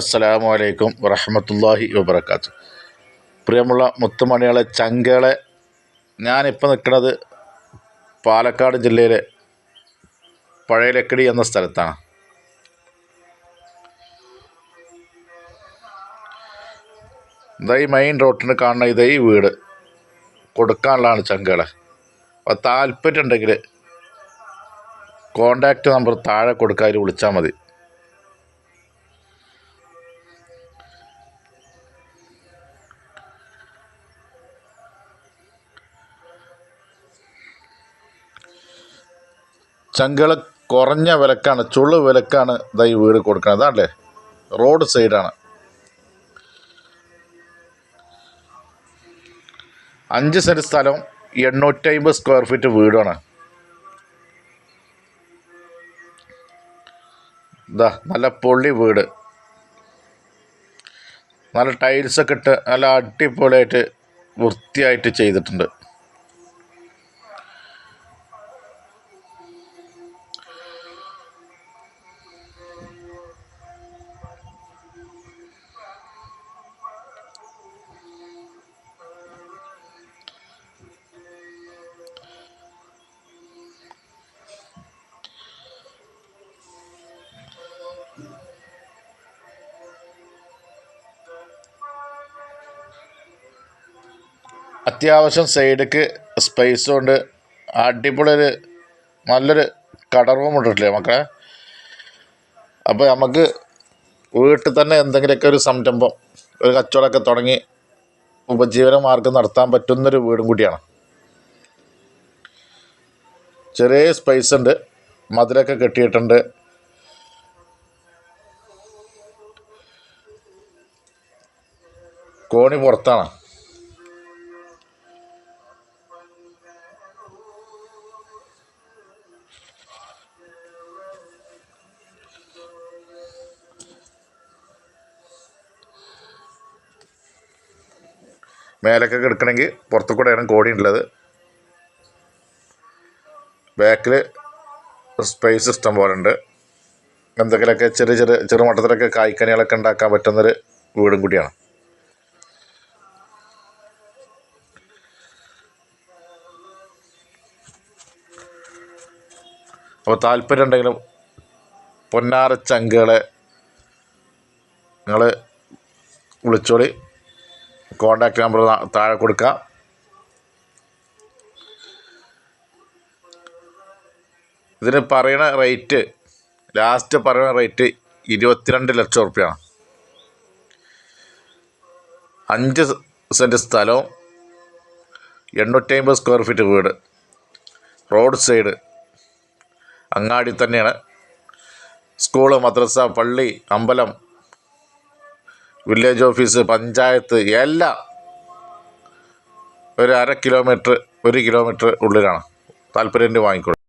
അസ്സലാമു അലൈക്കും വറഹമത്തല്ലാഹി വബർക്കാത്തു പ്രിയമുള്ള മുത്തുമണികളെ ചങ്കകളെ ഞാനിപ്പോൾ നിൽക്കുന്നത് പാലക്കാട് ജില്ലയിലെ പഴയലക്കടി എന്ന സ്ഥലത്താണ്. ഇതാ ഈ മെയിൻ റോട്ടിന് കാണുന്ന ഇതേ ഈ വീട്. കൊടുക്കാനുള്ളതാണ് ചങ്കകളെ. അപ്പോൾ താല്പര്യം ഉണ്ടെങ്കിൽ കോണ്ടാക്റ്റ് നമ്പർ താഴെ കൊടുക്കാതിൽ വിളിച്ചാൽ മതി. ചങ്കൾ കുറഞ്ഞ വിലക്കാണ് ചുള്ളു വിലക്കാണ് ഈ വീട് കൊടുക്കുന്നത് അതാണല്ലേ റോഡ് സൈഡാണ് അഞ്ച് സെന്റ് സ്ഥലം എണ്ണൂറ്റമ്പത് സ്ക്വയർ ഫീറ്റ് വീടാണ് ഇതാ നല്ല പൊള്ളി വീട്. നല്ല ടൈൽസൊക്കെ ഇട്ട് നല്ല അടിപൊളിയായിട്ട് വൃത്തിയായിട്ട് ചെയ്തിട്ടുണ്ട്. അത്യാവശ്യം സൈഡിക്ക് സ്പേസും ഉണ്ട്. അടിപൊളി ഒരു നല്ലൊരു കട റൂം ഇട്ടിട്ടില്ലേ മക്കളെ? അപ്പോൾ നമുക്ക് വീട്ടിൽ തന്നെ എന്തെങ്കിലുമൊക്കെ ഒരു സംരംഭം ഒരു കച്ചവടമൊക്കെ തുടങ്ങി ഉപജീവന മാർഗം നടത്താൻ പറ്റുന്നൊരു വീടും കൂടിയാണ്. ചെറിയ സ്പേസ് ഉണ്ട്. മതിലൊക്കെ കെട്ടിയിട്ടുണ്ട്. കോണി പുറത്താണ്. മേലൊക്കെ കിടക്കണമെങ്കിൽ പുറത്തു കൂടെയാണ് കോടി ഉള്ളത്. ബാക്കിൽ സ്പേസ് ഇഷ്ടം പോലെ ഉണ്ട്. എന്തെങ്കിലുമൊക്കെ ചെറിയ ചെറിയ ചെറുമട്ടത്തിലൊക്കെ കായ്ക്കനികളൊക്കെ ഉണ്ടാക്കാൻ പറ്റുന്നൊരു വീടും കൂടിയാണ്. അപ്പോൾ താല്പര്യം ഉണ്ടെങ്കിലും പൊന്നാര ചങ്കുകളെ നിങ്ങൾ വിളിച്ചോളി. കോണ്ടാക്ട് നമ്പർ താഴെ കൊടുക്കുക ഇതിന് പറയണ റേറ്റ് ലാസ്റ്റ് പറയണ റേറ്റ് ഇരുപത്തിരണ്ട് ലക്ഷം റുപ്യാണ് അഞ്ച് സെന്റ് സ്ഥലവും എണ്ണൂറ്റി അമ്പത് സ്ക്വയർ ഫീറ്റ് വീട്. റോഡ് സൈഡ് അങ്ങാടി തന്നെയാണ്. സ്കൂൾ മദ്രസ പള്ളി അമ്പലം വില്ലേജ് ഓഫീസ് പഞ്ചായത്ത് എല്ലാം ഒരു അര കിലോമീറ്റർ ഒരു കിലോമീറ്റർ ഉള്ളിലാണ്. താല്പര്യം വാങ്ങിക്കോളൂ